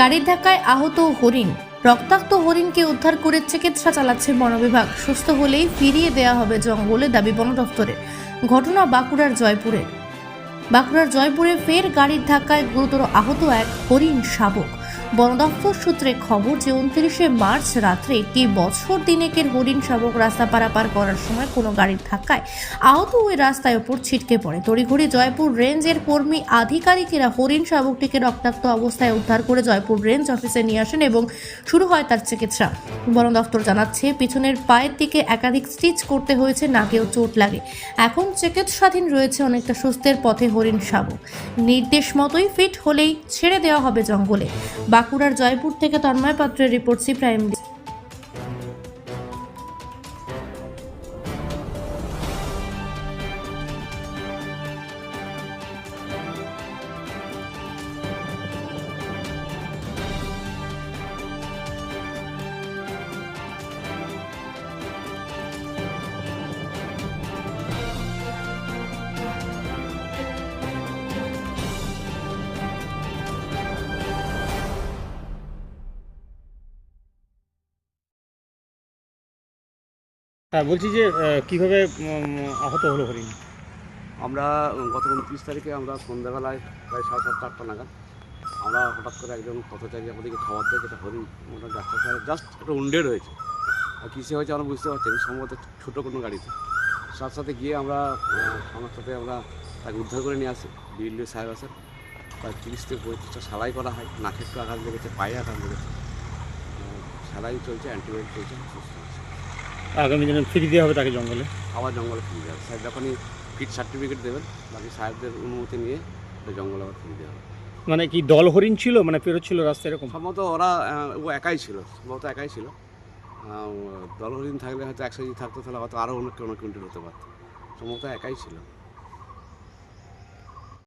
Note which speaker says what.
Speaker 1: গাড়ির ধাক্কায় আহত হরিণ। রক্তাক্ত হরিণকে উদ্ধার করে চিকিৎসা চালাচ্ছে বন বিভাগ সুস্থ হলেই ফিরিয়ে দেওয়া হবে জঙ্গলে দাবি বন দফতরের ঘটনা বাঁকুড়ার জয়পুরে বাঁকুড়ার জয়পুরে ফের গাড়ির ধাক্কায় গুরুতর আহত এক হরিণ শাবক। বন দফতর সূত্রে খবর যে উনত্রিশে মার্চ রাত্রে একটি বছর দিনেকের হরিণ শাবক রাস্তা পারাপার করার সময় কোনো গাড়ির ধাক্কায় আহত ওই রাস্তায় ওপর ছিটকে পড়ে। তড়িঘড়ি জয়পুর রেঞ্জের কর্মী আধিকারিকেরা হরিণ শাবকটিকে রক্তাক্ত অবস্থায় উদ্ধার করে জয়পুর রেঞ্জ অফিসে নিয়ে আসেন এবং শুরু হয় তার চিকিৎসা। বন দফতর জানাচ্ছে, পিছনের পায়ের দিকে একাধিক স্টিচ করতে হয়েছে, নাকেও চোট লাগে। এখন চিকিৎসাধীন রয়েছে অনেকটা সুস্থের পথে হরিণ শাবক। নির্দেশ মতোই ফিট হলেই ছেড়ে দেওয়া হবে জঙ্গলে। বাঁকুড়ার জয়পুর থেকে তন্ময় পাত্রের রিপোর্ট সি প্রাইম
Speaker 2: হ্যাঁ বলছি যে কীভাবে আহত হলো হরিণ?
Speaker 3: আমরা গত উনত্রিশ তারিখে আমরা সন্ধ্যাবেলায় প্রায় সাড়ে সাতটা, আটটা নাগাদ আমরা হঠাৎ করে একজন পথচারী আমাদেরকে খাবার দেয়, যেটা হরিণ মোটা রাস্তার সাথে জাস্ট একটা উন্ডে রয়েছে। আর কিসে হয়েছে আমরা বুঝতে পারছি সম্ভবত ছোটো কোনো গাড়িতে। সাথে সাথে গিয়ে আমরা আমার সাথে আমরা তাকে উদ্ধার করে নিয়ে আসি বিএলডি সাহেব আছেন প্রায় তিরিশ থেকে পঁয়ত্রিশটা সেলাই করা হয় নাকে একটু আঘাত লেগেছে, পায়ে আঘাত লেগেছে। সেলাই চলছে, অ্যান্টিবায়োটিক চলছে, সুস্থ
Speaker 2: আগামী দিনে ফিরিয়ে দেওয়া হবে তাকে জঙ্গলে?
Speaker 3: আবার জঙ্গলে ফিরে হবে। স্যার যখনই ফিট সার্টিফিকেট দেবেন বাকি সাহেবদের অনুমতি নিয়ে ওটা জঙ্গলে আবার ফিরিয়ে দেওয়া হবে।
Speaker 2: মানে কি দল হরিণ ছিল? মানে ফেরত ছিল রাস্তায় এরকম?
Speaker 3: সম্ভবত ওরা ও একাই ছিল সম্ভবত একাই ছিল। দল হরিণ থাকলে হয়তো একসাথে থাকতো তাহলে হয়তো আরও অনেক অনেক কুইন্টাল হতে পারতো। সম্ভবত একাই ছিল।